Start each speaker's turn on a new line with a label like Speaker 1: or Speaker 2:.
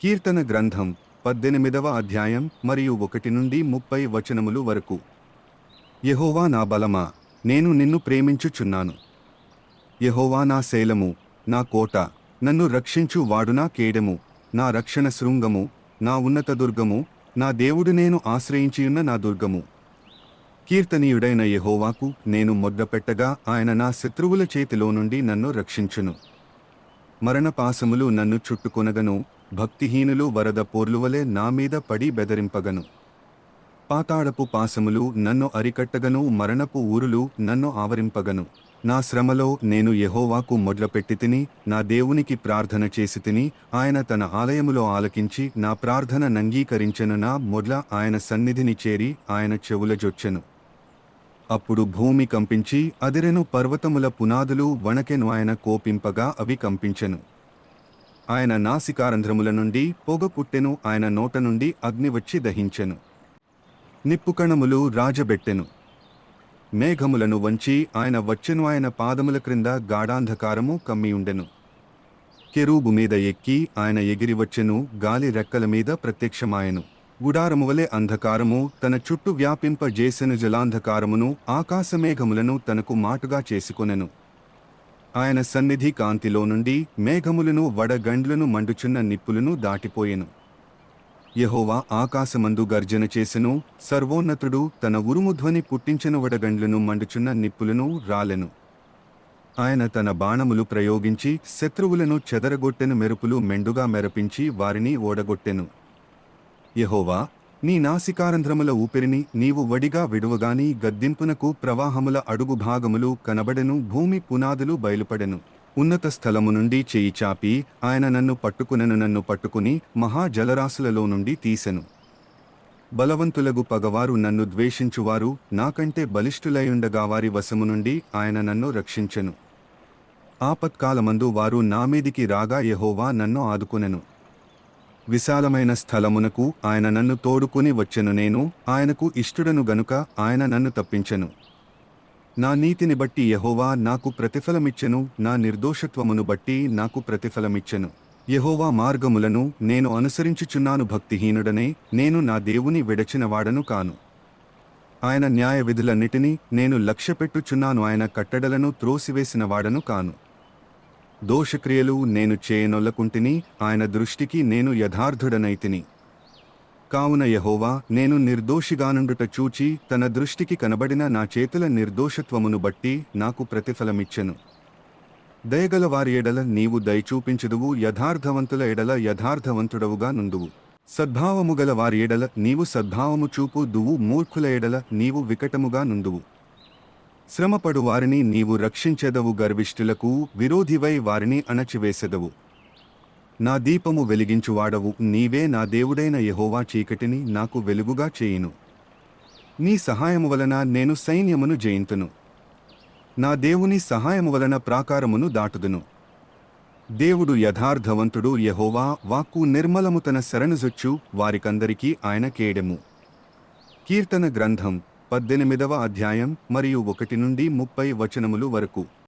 Speaker 1: కీర్తన గ్రంథం పద్దెనిమిదవ అధ్యాయం మరియు ఒకటి నుండి ముప్పై వచనములు వరకు. యహోవా నా బలమా నేను నిన్ను ప్రేమించుచున్నాను. యహోవా నా శైలము నా కోట నన్ను రక్షించు వాడు నా కేడము నా రక్షణ శృంగము నా ఉన్నత దుర్గము నా దేవుడు నేను ఆశ్రయించియున్న నా దుర్గము. కీర్తనీయుడైన యహోవాకు నేను మొగ్గపెట్టగా ఆయన నా శత్రువుల చేతిలో నుండి నన్ను రక్షించును. మరణపాసములు నన్ను చుట్టుకొనగను భక్తిహీనులు వరద పోర్లువలే నా మీద పడి బెదరింపగను. పాతాడపు పాసములు నన్ను అరికట్టగను మరణపు ఊరులు నన్ను ఆవరింపగను. నా శ్రమలో నేను యహోవాకు మొడ్లపెట్టి తిని నా దేవునికి ప్రార్థన చేసి తిని ఆయన తన ఆలయములో ఆలకించి నా ప్రార్థన నంగీకరించెను నా మొడ్ల ఆయన సన్నిధిని చేరి ఆయన చెవుల జొచ్చెను అప్పుడు భూమి కంపించి అదిరెను పర్వతముల పునాదులు వణకెను ఆయన కోపింపగా అవి కంపించెను. ఆయన నాసికారంధ్రముల నుండి పొగ పుట్టెను ఆయన నోట నుండి అగ్ని వచ్చి దహించెను. నిప్పుకణములు రాజబెట్టెను. మేఘములను వంచి ఆయన వచ్చెను ఆయన పాదముల క్రింద గాఢాంధకారము కమ్మియుండెను. కెరూబు మీద ఎక్కి ఆయన ఎగిరి వచ్చెను గాలి రెక్కల మీద ప్రత్యక్షమాయెను. గుడారము వలె అంధకారము తన చుట్టూ వ్యాపింపజేసిన జలాంధకారమును ఆకాశమేఘములను తనకు మాటుగా చేసుకొనెను. ఆయన సన్నిధి కాంతిలో నుండి మేఘములను వడగండ్లను మండుచున్న నిప్పులను దాటిపోయెను. యెహోవా ఆకాశమందు గర్జన చేసెను సర్వోన్నతుడు తన ఉరుముధ్వని పుట్టించిన వడగండ్లను మండుచున్న నిప్పులను రాలెను. ఆయన తన బాణములు ప్రయోగించి శత్రువులను చెదరగొట్టెను మెరుపులు మెండుగా మెరపించి వారిని ఓడగొట్టెను. యహోవా నీ నాసికారంధ్రముల ఊపిరిని నీవు వడిగా విడువగాని గద్దింపునకు ప్రవాహముల అడుగు భాగములు కనబడెను భూమి పునాదులు బయలుపడెను. ఉన్నత స్థలము నుండి చేయి చాపి ఆయన నన్ను పట్టుకునను నన్ను పట్టుకుని మహాజలరాశులలో నుండి తీసెను. బలవంతులగు పగవారు నన్ను ద్వేషించువారు నాకంటే బలిష్ఠులయుండగా వారి వశము నుండి ఆయన నన్ను రక్షించెను. ఆపత్కాలమందు వారు నా మీదికి రాగా యహోవా నన్ను ఆదుకునెను. విశాలమైన స్థలమునకు ఆయన నన్ను తోడుకుని వచ్చెను నేను ఆయనకు ఇష్టుడను గనుక ఆయన నన్ను తప్పించెను. నా నీతిని బట్టి యహోవా నాకు ప్రతిఫలమిచ్చెను నా నిర్దోషత్వమును బట్టి నాకు ప్రతిఫలమిచ్చెను. యహోవా మార్గములను నేను అనుసరించుచున్నాను భక్తిహీనుడనే నేను నా దేవుని విడచినవాడను కాను. ఆయన న్యాయ విధులన్నిటినీ నేను లక్ష్యపెట్టుచున్నాను ఆయన కట్టడలను త్రోసివేసిన వాడను కాను. దోషక్రియలు నేను చేయనొల్లకుంటిని ఆయన దృష్టికి నేను యథార్థుడనైతిని. కావున యహోవా నేను నిర్దోషిగానుండుట చూచి తన దృష్టికి కనబడిన నా చేతుల నిర్దోషత్వమును బట్టి నాకు ప్రతిఫలమిచ్చెను. దయగల వారి ఎడల నీవు దయచూపించదువు యథార్థవంతుల ఎడల యథార్థవంతుడవుగా నుందువు. సద్భావము గల వారి ఎడల నీవు సద్భావము చూపు దువు మూర్ఖుల ఎడల నీవు వికటముగా నుండువు శ్రమపడు వారిని నీవు రక్షించెదవు గర్విష్ఠులకు విరోధివై వారిని అణచివేసెదవు. నా దీపము వెలిగించువాడవు నీవే నా దేవుడైన యహోవా చీకటిని నాకు వెలుగుగా చేయును. నీ సహాయము వలన నేను సైన్యమును జయింతును. నా దేవుని సహాయము వలన ప్రాకారమును దాటుదును. దేవుడు యథార్థవంతుడు యహోవా వాక్కు నిర్మలము తన శరణుజొచ్చు వారికందరికీ ఆయన కేడెము. కీర్తన గ్రంథం పద్దెనిమిదవ అధ్యాయం మరియు ఒకటి నుండి ముప్పై వచనములు వరకు.